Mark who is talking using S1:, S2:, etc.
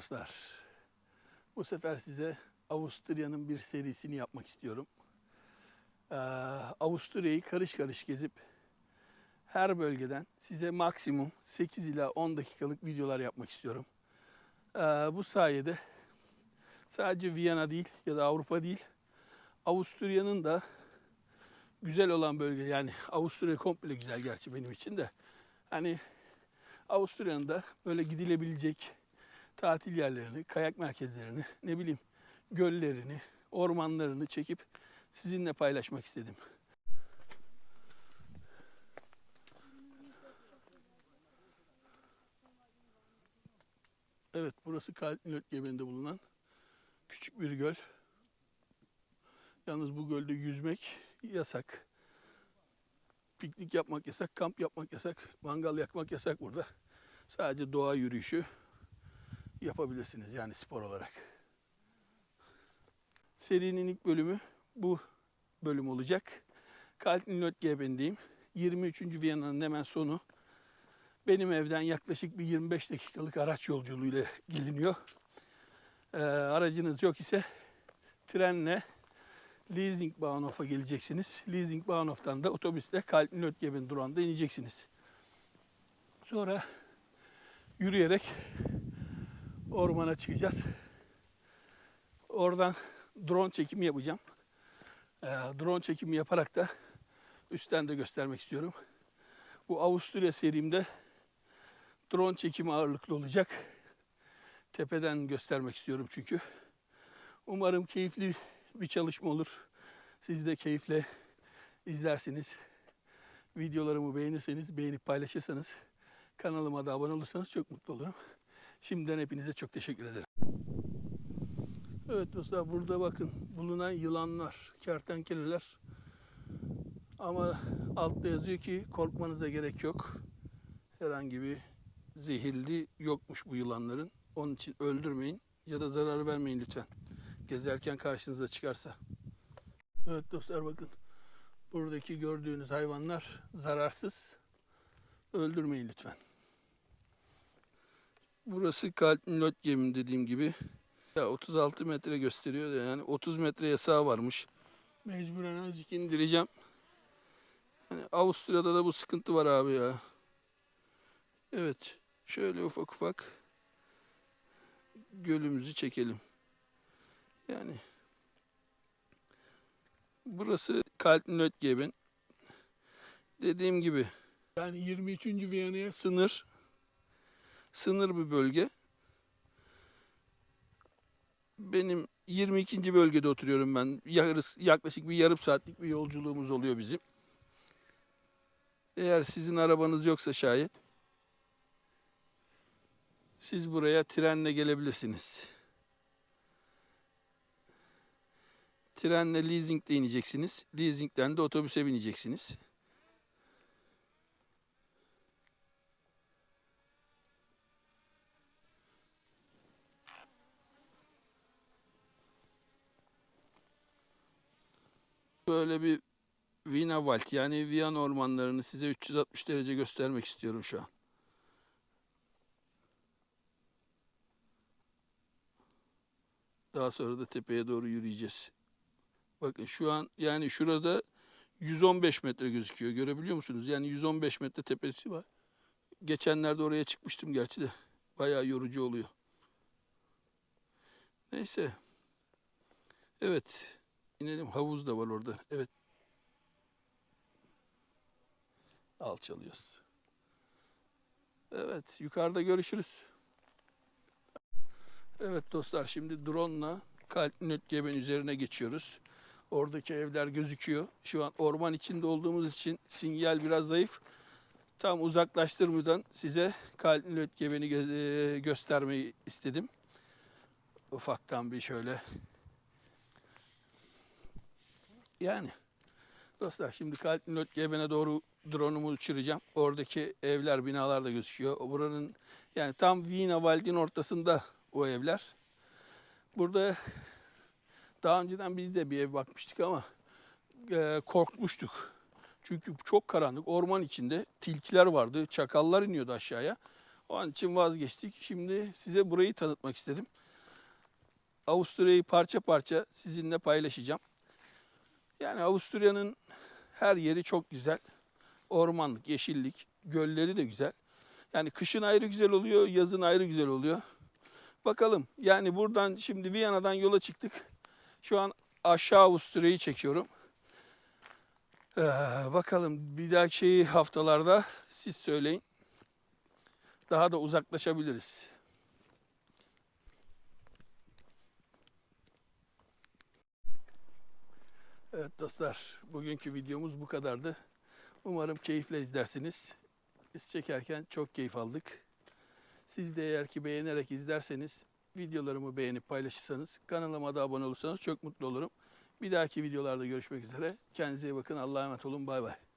S1: Dostlar. Bu sefer size Avusturya'nın bir serisini yapmak istiyorum. Ee, Avusturya'yı karış karış gezip her bölgeden size maksimum 8 ila 10 dakikalık videolar yapmak istiyorum. Ee, bu sayede sadece Viyana değil ya da Avrupa değil, Avusturya'nın da güzel olan bölge yani Avusturya komple güzel gerçi benim için de. Hani Avusturya'nın da böyle gidilebilecek tatil yerlerini, kayak merkezlerini, ne bileyim göllerini, ormanlarını çekip sizinle paylaşmak istedim. Evet, burası Kaltnilöt Gebeni'nde bulunan küçük bir göl. Yalnız bu gölde yüzmek yasak. Piknik yapmak yasak, kamp yapmak yasak, mangal yakmak yasak burada. Sadece doğa yürüyüşü yapabilirsiniz yani spor olarak. Serinin ilk bölümü bu bölüm olacak. Kaltnilöt Gebeni'ndeyim. 23. Viyana'nın hemen sonu. Benim evden yaklaşık bir 25 dakikalık araç yolculuğuyla geliniyor. Ee, aracınız yok ise trenle Leasing Bahnhof'a geleceksiniz. Leasing Bahnhof'tan da otobüsle Kaltnilöt Gebeni durağında ineceksiniz. Sonra yürüyerek ormana çıkacağız. Oradan drone çekimi yapacağım. Ee, drone çekimi yaparak da üstten de göstermek istiyorum. Bu Avusturya serimde drone çekimi ağırlıklı olacak. Tepeden göstermek istiyorum çünkü. Umarım keyifli bir çalışma olur. Siz de keyifle izlersiniz. Videolarımı beğenirseniz, beğenip paylaşırsanız, kanalıma da abone olursanız çok mutlu olurum. Şimdiden hepinize çok teşekkür ederim. Evet dostlar burada bakın bulunan yılanlar, kertenkeleler. Ama altta yazıyor ki korkmanıza gerek yok. Herhangi bir zehirli yokmuş bu yılanların. Onun için öldürmeyin ya da zarar vermeyin lütfen. Gezerken karşınıza çıkarsa. Evet dostlar bakın. Buradaki gördüğünüz hayvanlar zararsız. Öldürmeyin lütfen. Burası Kaltnilot Gemi dediğim gibi. Ya 36 metre gösteriyor yani 30 metre yasağı varmış. Mecburen azıcık indireceğim. Yani Avusturya'da da bu sıkıntı var abi ya. Evet. Şöyle ufak ufak gölümüzü çekelim. Yani burası Geben. Dediğim gibi yani 23. Viyana'ya sınır sınır bir bölge. Benim 22. bölgede oturuyorum ben. Yaklaşık bir yarım saatlik bir yolculuğumuz oluyor bizim. Eğer sizin arabanız yoksa şayet siz buraya trenle gelebilirsiniz. Trenle leasing'de ineceksiniz. Leasing'den de otobüse bineceksiniz. Böyle bir Wienerwald yani Viyana ormanlarını size 360 derece göstermek istiyorum şu an. Daha sonra da tepeye doğru yürüyeceğiz. Bakın şu an yani şurada 115 metre gözüküyor. Görebiliyor musunuz? Yani 115 metre tepesi var. Geçenlerde oraya çıkmıştım gerçi de. Bayağı yorucu oluyor. Neyse. Evet. İnelim. Havuz da var orada. Evet. Alçalıyoruz. Evet. Yukarıda görüşürüz. Evet dostlar şimdi Kaltnöt Geben üzerine geçiyoruz. Oradaki evler gözüküyor. Şu an orman içinde olduğumuz için sinyal biraz zayıf. Tam uzaklaştırmadan size Kaltnöt Geben'i e, göstermeyi istedim. Ufaktan bir şöyle. Yani dostlar şimdi Kaltnöt Geben'e doğru drone'umu uçuracağım. Oradaki evler, binalar da gözüküyor. Buranın yani tam Wienerwald'in ortasında o evler. Burada daha önceden biz de bir ev bakmıştık ama e, korkmuştuk. Çünkü çok karanlık, orman içinde tilkiler vardı, çakallar iniyordu aşağıya. Onun için vazgeçtik. Şimdi size burayı tanıtmak istedim. Avusturya'yı parça parça sizinle paylaşacağım. Yani Avusturya'nın her yeri çok güzel. Ormanlık, yeşillik, gölleri de güzel. Yani kışın ayrı güzel oluyor, yazın ayrı güzel oluyor. Bakalım yani buradan şimdi Viyana'dan yola çıktık. Şu an aşağı Avusturya'yı çekiyorum. Ee, bakalım bir dahaki haftalarda siz söyleyin. Daha da uzaklaşabiliriz. Evet dostlar, bugünkü videomuz bu kadardı. Umarım keyifle izlersiniz. Biz çekerken çok keyif aldık. Siz de eğer ki beğenerek izlerseniz, videolarımı beğenip paylaşırsanız, kanalıma da abone olursanız çok mutlu olurum. Bir dahaki videolarda görüşmek üzere. Kendinize iyi bakın. Allah'a emanet olun. Bay bay.